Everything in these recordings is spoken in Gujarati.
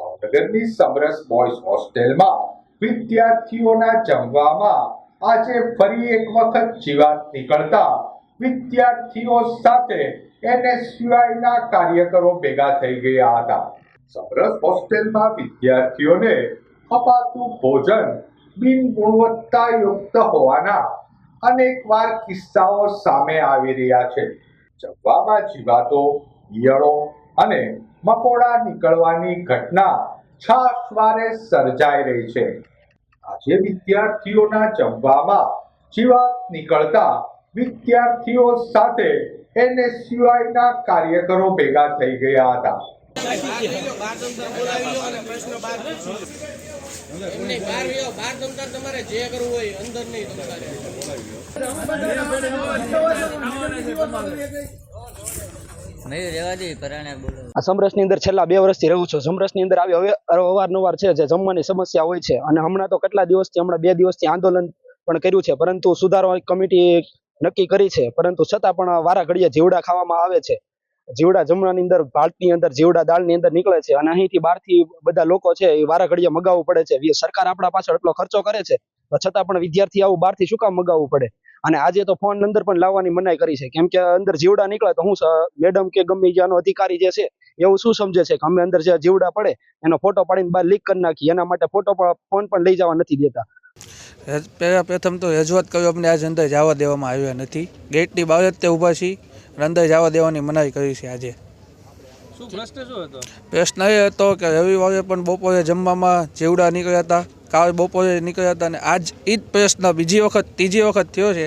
ભાવનગરની સમરસ બોયઝ હોસ્ટેલમાં વિદ્યાર્થીઓના જમવામાં આજે ફરી એક વખત જીવાત નીકળતા વિદ્યાર્થીઓ સાથે એનએસયુઆઈના કાર્યકરો ભેગા થઈ ગયા હતા. સમરસ હોસ્ટેલમાં વિદ્યાર્થીઓને અપાતું ભોજન બિન ગુણવત્તાયુક્ત હોવાના અનેકવાર કિસ્સાઓ સામે આવી રહ્યા છે. જમવામાં જીવાતો ઈયળો અને મકોડા નીકળવાની ઘટના છાશવારે સર્જાઈ રહી છે. આજે વિદ્યાર્થીઓના જમવામાં જીવાત નીકળતા વિદ્યાર્થીઓ સાથે એનએસયુઆઈના કાર્યકરો ભેગા થઈ ગયા હતા. તમારે જે કરવું હોય અંદર નહીં સમરસની અંદર છેલ્લા બે વર્ષથી રહું છું. સમરસની અંદર આવી હવે અવારનવાર છે જે જમવાની સમસ્યા હોય છે. અને હમણાં તો કેટલા દિવસથી, હમણાં બે દિવસથી આંદોલન પણ કર્યું છે. પરંતુ સુધારો કમિટી નક્કી કરી છે. પરંતુ છતાં પણ વારા ઘડીએ જીવડા ખાવામાં આવે છે. જીવડા જમવાની અંદર, ભાતની અંદર, જીવડા દાળની અંદર નીકળે છે. અને અહીંથી બહારથી બધા લોકો છે એ વારા ઘડીએ મગાવવું પડે છે. સરકાર આપણા પાછળ એટલો ખર્ચો કરે છે. છતાં પણ વિદ્યાર્થી આવું બહારથી શું કામ મગાવવું પડે? અને આજે તો ફોન અંદર પણ લાવવાની મનાઈ કરી છે. કેમ કે અંદર જીવડા નીકળે તો હું મેડમ કે ગમે આનો અધિકારી જે છે એવું શું સમજે છે કે અમે અંદર જે જીવડા પડે એનો ફોટો પાડીને બહાર લીક કરી નાખીએ. એના માટે ફોટો પણ ફોન પણ લઈ જવા નથી દેતા. પહેલા પ્રથમ તો રજૂઆત કર્યું અમને આજે અંદર જવા દેવામાં આવ્યા નથી. ગેટની બાબત તે ઊભા છીએ અને અંદર જવા દેવાની મનાઈ કરી છે આજે. પ્રશ્ન પ્રશ્ન એ હતો કે રવિવારે પણ બપોરે જમવામાં જેવડા નીકળ્યા હતા. કાલ બપોરે નીકળ્યા હતા અને આજ એ જ પ્રશ્ન બીજી વખત, ત્રીજી વખત થયો છે.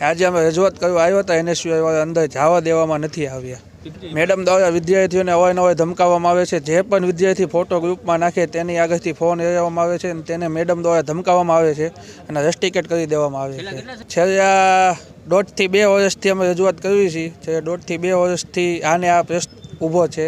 આજે અમે રજૂઆત કરવા આવ્યા હતા એનએસયુઆઈ અંદર જવા દેવામાં નથી આવ્યા. મેડમ દ્વારા વિદ્યાર્થીઓને અવારનવાર ધમકાવવામાં આવે છે. જે પણ વિદ્યાર્થી ફોટો ગ્રુપમાં નાખે તેની આગળથી ફોન લેવામાં આવે છે અને તેને મેડમ દ્વારા ધમકાવવામાં આવે છે અને રસ્ટિકેટ કરી દેવામાં આવે છે. છેલ્લા દોઢથી બે વર્ષથી અમે રજૂઆત કરવી છીએ છેલ્લા દોઢથી બે વર્ષથી આને આ પ્રશ્ન ઊભો છે.